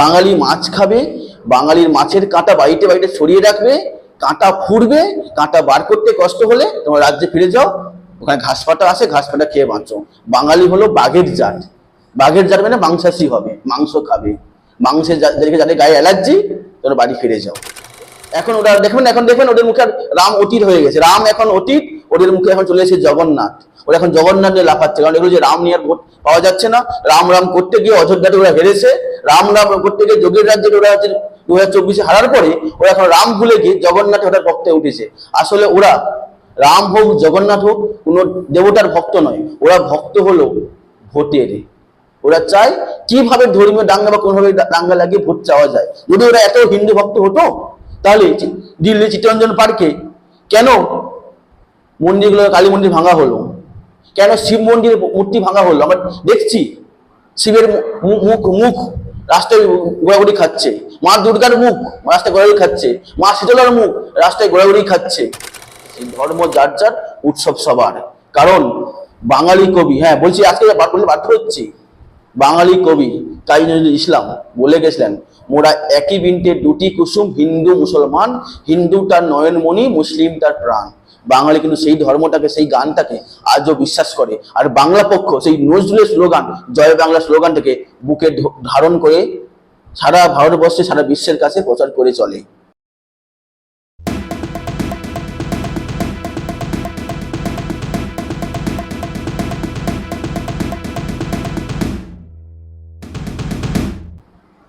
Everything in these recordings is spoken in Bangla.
বাঙালি মাছ খাবে, বাঙালির মাছের কাঁটা বাড়িতে বাড়িতে সরিয়ে রাখবে, কাঁটা ফুরবে কাঁটা বার করতে কষ্ট হলে তোমার রাজ্যে ফিরে যাও, ওখানে ঘাস পাতা আসে, ঘাস পাতা খেয়ে বাঁচো। বাঙালি হলো বাঘের জাত। বাঘের জাত মানে মাংসাশী হবে, মাংস খাবে। মাংসের যাদেরকে যাদের গায়ে অ্যালার্জি তোরা বাড়ি ফিরে যাও। এখন ওরা দেখবেন এখন দেখবেন ওদের মুখে রাম অতীত হয়ে গেছে। রাম এখন অতীত, ওদের মুখে এখন চলে এসেছে জগন্নাথ। ওরা এখন জগন্নাথ নিয়ে লাফাচ্ছে, কারণ এগুলো যে রাম নিয়ে পাওয়া যাচ্ছে না। রাম রাম করতে গিয়ে অযোধ্যাতে ওরা হেরেছে। রাম রাম করতে গিয়ে যোগের রাজ্যে ওরা হচ্ছে দু হাজার চব্বিশে হারার পরে ওরা এখন রাম ভুলে গিয়ে জগন্নাথে ওটার ভক্তে উঠেছে। আসলে ওরা রাম হোক, জগন্নাথ হোক, কোনো দেবতার ভক্ত নয়। ওরা ভক্ত হলো ভোটের। ওরা চায় কীভাবে ধর্মীয় দাঙ্গা বা কোনোভাবে দাঙ্গা লাগিয়ে ভোট চাওয়া যায়। যদি ওরা এত হিন্দু ভক্ত হতো, তাহলে দিল্লি চিত্তরঞ্জন পার্কে কেন মন্দিরগুলো কালী মন্দির ভাঙা হলো? কেন শিব মন্দিরের মূর্তি ভাঙা হলো? আমরা দেখছি শিবের মুখ মুখ রাস্তায় গোড়াগুড়ি খাচ্ছে। মা দুর্গার মুখ রাস্তায় গোড়াগুড়ি খাচ্ছে। মা শীতলার মুখ রাস্তায় গোড়াগুড়ি খাচ্ছে। ধর্ম যার যার, উৎসব সবার। কারণ বাঙালি কবি হ্যাঁ বলছি আজকে বাধ্য হচ্ছি। বাঙালি কবি কাজী নজরুল ইসলাম বলে গেছিলেন, মোরা একই বিনতে দুটি কুসুম, হিন্দু, মুসলমান, হিন্দু তার নয়নমণি, মুসলিম তার প্রাণ। বাঙালি কিন্তু সেই ধর্মটাকে, সেই গানটাকে আজও বিশ্বাস করে। আর বাংলা পক্ষ, সেই নজরুলের স্লোগান, জয় বাংলা স্লোগানটাকে বুকে ধারণ করে সারা ভারতবর্ষে, সারা বিশ্বের কাছে প্রচার করে চলে।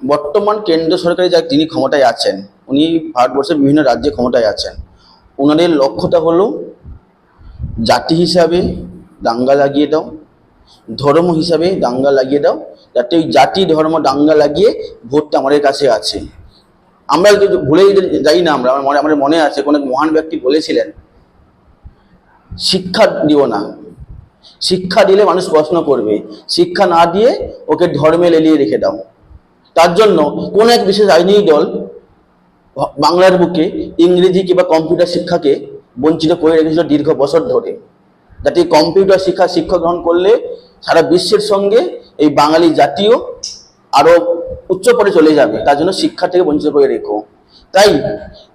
বর্তমান কেন্দ্র সরকারে যা তিনি ক্ষমতায় আছেন, উনি ভারতবর্ষের বিভিন্ন রাজ্যে ক্ষমতায় আছেন। ওনাদের লক্ষ্যটা হলো জাতি হিসাবে দাঙ্গা লাগিয়ে দাও, ধর্ম হিসাবে দাঙ্গা লাগিয়ে দাও, যাতে ওই জাতি, ধর্ম দাঙ্গা লাগিয়ে ভোটটা আমাদের কাছে আছে। আমরা ভুলে যাই না, আমরা, আমার মনে আমাদের মনে আছে, কোনো মহান ব্যক্তি বলেছিলেন, শিক্ষা দিও না। শিক্ষা দিলে মানুষ প্রশ্ন করবে, শিক্ষা না দিয়ে ওকে ধর্মে লেলিয়ে রেখে দাও। তার জন্য কোন এক বিশেষ রাজনৈতিক দল বাংলার বুকে ইংরেজি কিংবা কম্পিউটার শিক্ষাকে বঞ্চিত করে রেখেছিল দীর্ঘ বছর ধরে। যাতে কম্পিউটার শিক্ষা শিক্ষা গ্রহণ করলে সারা বিশ্বের সঙ্গে এই বাঙালি জাতীয় আরও উচ্চ পরে চলে যাবে, তার জন্য শিক্ষা থেকে বঞ্চিত করে রেখো। তাই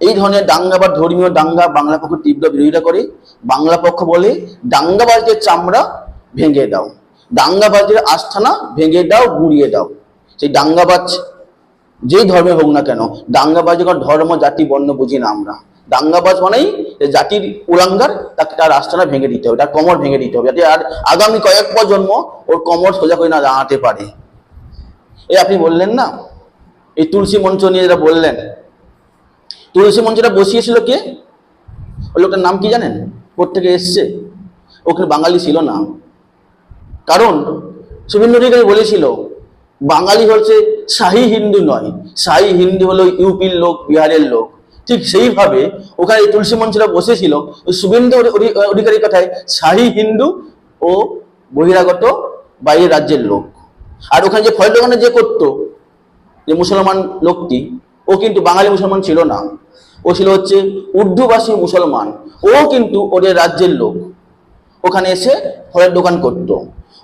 এই ধরনের দাঙ্গা বা ধর্মীয় দাঙ্গা বাংলা পক্ষ তীব্র বিরোধিতা করে। বাংলা পক্ষ বলে দাঙ্গাবাজদের চামড়া ভেঙে দাও। দাঙ্গাবাজদের আস্থানা ভেঙে দাও, গুড়িয়ে দাও। সেই দাঙ্গাবাজ যেই ধর্মে হোক না কেন, দাঙ্গাবাজ ধর্ম, জাতি, বর্ণ বুঝি না আমরা। দাঙ্গাবাজ মানেই জাতির উলাঙ্গার, তাকে তার আস্থানা ভেঙে দিতে হবে, তার কমর ভেঙে দিতে হবে, যাতে আর আগামী কয়েক প্রজন্ম ওর কমর সোজা করে না দাঁড়াতে পারে। এই আপনি বললেন না? এই তুলসী মঞ্চ নিয়ে যেটা বললেন। তুলসী মঞ্চটা বসিয়েছিল কে? ওই লোকটার নাম কি জানেন? কোথেকে এসছে? ওখানে বাঙালি ছিল না। কারণ, শুভেন্দু অধিকারী বলেছিল বাঙালি হচ্ছে শাহী হিন্দু নয়। শাহী হিন্দু হলো ইউপির লোক বিহারের লোক। ঠিক সেইভাবে ওখানে তুলসী মঞ্চটা বসেছিল। শুভেন্দু অধি- অধি- অধিকারীর কথায় শাহী হিন্দু ও বহিরাগত বাইরের রাজ্যের লোক। আর ওখানে যে ফলের দোকানে যে করতো, যে মুসলমান লোকটি, ও কিন্তু বাঙালি মুসলমান ছিল না। ও ছিল হচ্ছে উর্দুভাষী মুসলমান। ও কিন্তু ওদের রাজ্যের লোক। ওখানে এসে ফলের দোকান করত।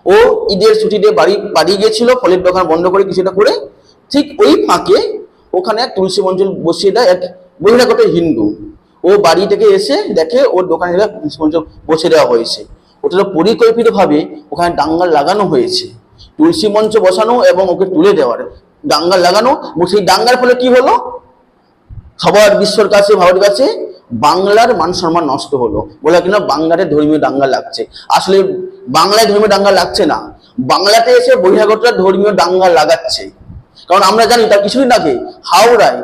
ও ঈদের ছুটিতে বাড়ি বাড়ি গিয়েছিল, ফলের দোকান বন্ধ করে কিছুটা করে ঠিক ওই ফাঁকে ওখানে এক তুলসী মঞ্চল বসিয়ে দেয় এক বহিরাগত হিন্দু। ও বাড়ি থেকে এসে দেখে ওর দোকানে তুলসী মঞ্চল বসে দেওয়া হয়েছে। ওটা পরিকল্পিতভাবে ওখানে ডাঙ্গাল লাগানো হয়েছে। তুলসী মঞ্চ বসানো এবং ওকে তুলে দেওয়ার। ডাঙ্গাল লাগানো এবং সেই ডাঙ্গার ফলে কি হলো? সবার বিশ্বর কাছে, ভারতের কাছে, বাংলার মান সম্মান নষ্ট হলো। বলে কিনা বাংলাতে ধর্মীয় দাঙ্গা লাগছে। আসলে বাংলায় ধর্মীয় দাঙ্গা লাগছে না। বাংলাতে এসে বহিরাগতরা ধর্মীয় দাঙ্গা লাগাচ্ছে। কারণ আমরা জানি তার কিছুদিন আগে হাওড়ায়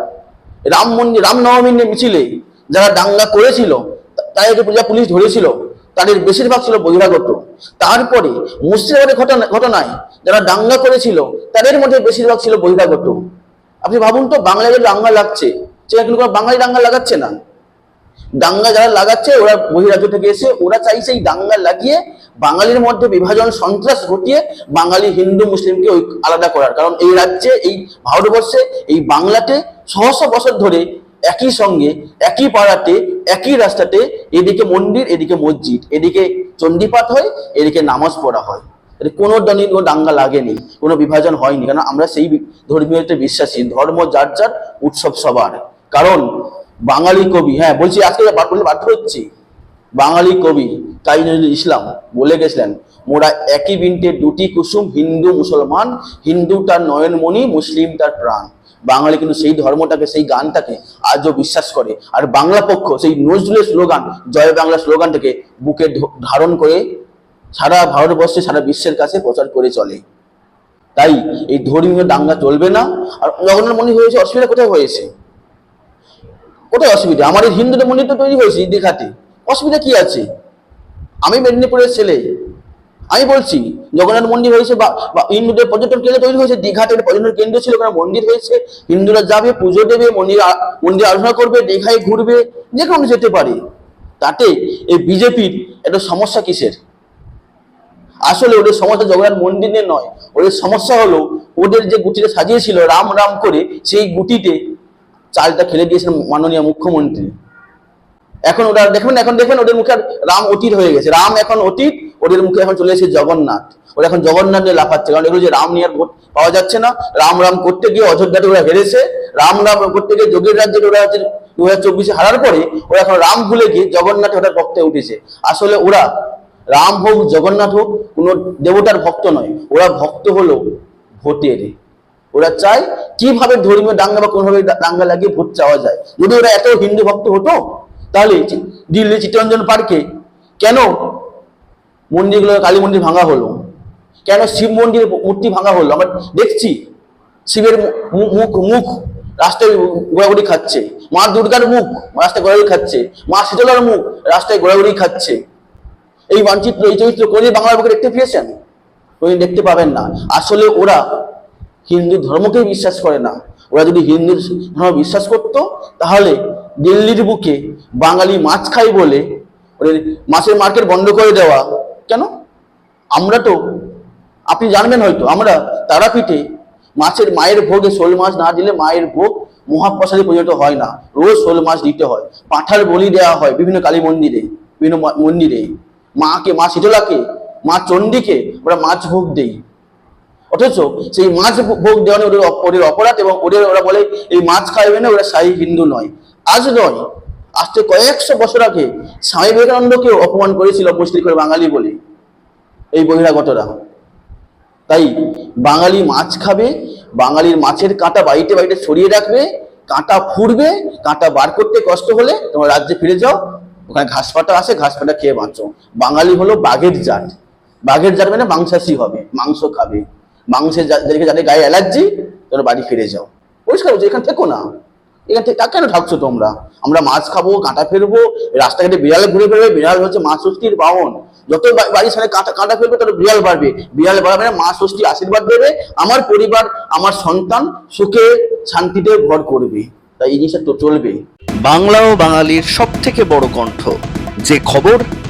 রাম মন্দির রামনবমীর নিয়ে মিছিলে যারা দাঙ্গা করেছিল তাদেরকে পূজা পুলিশ ধরেছিল, তাদের বেশিরভাগ ছিল বহিরাগত। তারপরে মুর্শিদাবাদের ঘটনা, ঘটনায় যারা দাঙ্গা করেছিল, তাদের মধ্যে বেশিরভাগ ছিল বহিরাগত। আপনি ভাবুন তো, বাংলায় দাঙ্গা লাগছে সেটা কিন্তু কোনো বাঙালি দাঙ্গা লাগাচ্ছে না। দাঙ্গা যারা লাগাচ্ছে, ওরা বহিরাজ্য থেকে এসে, ওরা চাইছে এই দাঙ্গা লাগিয়ে বাঙালির মধ্যে বিভাজন, সন্ত্রাস ঘটিয়ে বাঙালি হিন্দু, মুসলিমকে ওই আলাদা করার। কারণ এই রাজ্যে, এই ভারতবর্ষে, এই বাংলাতে ছশো বছর ধরে একই সঙ্গে, একই পাড়াতে, একই রাস্তাতে এদিকে মন্দির, এদিকে মসজিদ, এদিকে চণ্ডীপাঠ হয়, এদিকে নামাজ পড়া হয়। কোনো দিনই কোনো দাঙ্গা লাগেনি, কোনো বিভাজন হয়নি। কারণ আমরা সেই ধর্মীয়তে বিশ্বাসী, ধর্ম যার যার, উৎসব সবার। কারণ বাঙালি কবি হ্যাঁ বলছি আজকে বাধ্য হচ্ছি, বাঙালি কবি কাজী নজরুল ইসলাম বলে গেছিলেন, মোরা একই বিনতে দুটি কুসুম, হিন্দু, মুসলমান, হিন্দু তার নয়নমণি মুসলিম তার প্রাণ। বাঙালি কিন্তু সেই ধর্মটাকে, সেই গানটাকে আজও বিশ্বাস করে। আর বাংলা পক্ষ, সেই নজরুলের স্লোগান, জয় বাংলা স্লোগানটাকে বুকে ধারণ করে সারা ভারতবর্ষে, সারা বিশ্বের কাছে প্রচার করে চলে। তাই এই ধর্মীয় দাঙ্গা চলবে না। আর জগন্নাথ মন্দির হয়েছে, অসুবিধা কোথায় হয়েছে? কোথায় অসুবিধা? আমাদের হিন্দুদের মন্দির তো তৈরি হয়েছে, দীঘাতে। অসুবিধা কি আছে? আমি মেদিনীপুরের ছেলে। আমি বলছি, জগন্নাথ মন্দির হয়েছে বা হিন্দুদের পর্যটন কেন্দ্র তৈরি হয়েছে দীঘাতে পর্যটন কেন্দ্র ছিল ওখানে মন্দির হয়েছে। হিন্দুরা যাবে, পুজো দেবে, মন্দির মন্দির আরাধনা করবে, দীঘায় ঘুরবে, যে কোনো যেতে পারে। তাতে এই বিজেপির একটা সমস্যা কিসের? আসলে ওদের সমস্যা জগন্নাথ মন্দির নয়। ওদের সমস্যা হলো, ওদের যে গুটিটা সাজিয়েছিল, রাম রাম করে, সেই গুটিতে চালটা খেলে দিয়েছেন মাননীয় মুখ্যমন্ত্রী। এখন ওরা দেখবেন, এখন দেখবেন ওদের মুখে রাম অতীত হয়ে গেছে। রাম এখন অতীত, ওদের মুখে এখন চলে এসেছে জগন্নাথ। ওরা এখন জগন্নাথ নিয়ে লাফাচ্ছে, কারণ এগুলো যে রাম নিয়ে ভোট পাওয়া যাচ্ছে না। রাম রাম করতে গিয়ে অযোধ্যাতে ওরা হেরেছে। রাম রাম করতে গিয়ে যোগীর রাজ্যে ওরা হচ্ছে দু হাজার চব্বিশে হারার পরে ওরা এখন রাম ভুলে গিয়ে জগন্নাথ ওটার ভক্তে উঠেছে। আসলে ওরা রাম হোক, জগন্নাথ হোক, কোনো দেবতার ভক্ত নয়। ওরা ভক্ত হলো ভোটের ওরা চায় কীভাবে ধর্মীয় দাঙ্গা বা কোনোভাবে দাঙ্গা লাগিয়ে ভোট চাওয়া যায়। যদি ওরা এত হিন্দু ভক্ত হতো, তাহলে দিল্লি চিত্তরঞ্জন পার্কে কেন মন্দিরগুলো কালী মন্দির ভাঙা হলো? কেন শিব মন্দিরের মূর্তি ভাঙা হলো? আমরা দেখছি শিবের মুখ মুখ রাস্তায় গোড়াগুড়ি খাচ্ছে। মা দুর্গার মুখ রাস্তায় গোড়াগুড়ি খাচ্ছে। মা শীতলার মুখ রাস্তায় গোড়াগুড়ি খাচ্ছে। এই মানচিত্র, এই চরিত্র কোনদিন বাংলার বুকে দেখতে পেয়েছেন? দেখতে পাবেন না। আসলে ওরা হিন্দু ধর্মকেই বিশ্বাস করে না। ওরা যদি হিন্দু ধর্ম বিশ্বাস করত, তাহলে দিল্লির বুকে বাঙালি মাছ খাই বলে ওদের মাছের মার্কেট বন্ধ করে দেওয়া। কেন? আমরা তো, আপনি জানবেন হয়তো, আমরা তারাপীঠে মাছের মায়ের ভোগে শোল মাছ না দিলে মায়ের ভোগ মহাপ্রসাদে পরিণত হয় না। রোজ শোল মাছ দিতে হয়। পাঁঠার বলি দেওয়া হয় বিভিন্ন কালী মন্দিরে, বিভিন্ন মন্দিরে। মাকে, মা শীতলাকে, মা চণ্ডীকে ওরা মাছ ভোগ দেই অথচ সেই মাছ ভোগ দেওয়া ওদের ওদের অপরাধ এবং ওদের ওরা বলে, এই মাছ খাইবে না, ওরা সাই হিন্দু নয়। আজ নয়, আজ থেকে কয়েকশো বছর আগে স্বামী বিবেকানন্দকেও অপমান করেছিল মুসলিম করে বাঙালি বলে এই বহিরাগতরা। তাই বাঙালি মাছ খাবে, বাঙালির মাছের কাঁটা বাড়িতে বাড়িতে ছড়িয়ে রাখবে, কাঁটা ফুরবে কাঁটা বার করতে কষ্ট হলে তোমার রাজ্যে ফিরে যাও, ওখানে ঘাস পাতা আছে ঘাস পাতা খেয়ে বাঁচো। বাঙালি হলো বাঘের জাত। বাঘের জাত মানে মাংসাশী হবে, মাংস খাবে। মাংসের যাদেরকে যাদের গায়ে অ্যালার্জি, তোমরা বাড়ি ফিরে যাও। পরিষ্কার হচ্ছে এখান থেকো না। এখান থেকে কেন থাকছো তোমরা? আমরা মাছ খাব, কাঁটা ফেলব, রাস্তাঘাটে বিড়াল ঘুরে ফেলবে বিড়াল হচ্ছে মা ষষ্ঠীর বাহন। যত বাড়ির সামনে কাঁটা কাঁটা ফেলবে, তত বিড়াল বাড়বে। বিড়াল বাড়বে না মা ষষ্ঠী আশীর্বাদ দেবে, আমার পরিবার, আমার সন্তান সুখে, শান্তিতে ভর করবে। তাই এই জিনিসটা তো চলবে। বাংলা ও বাঙালির সব থেকে বড় কণ্ঠ। যে খবর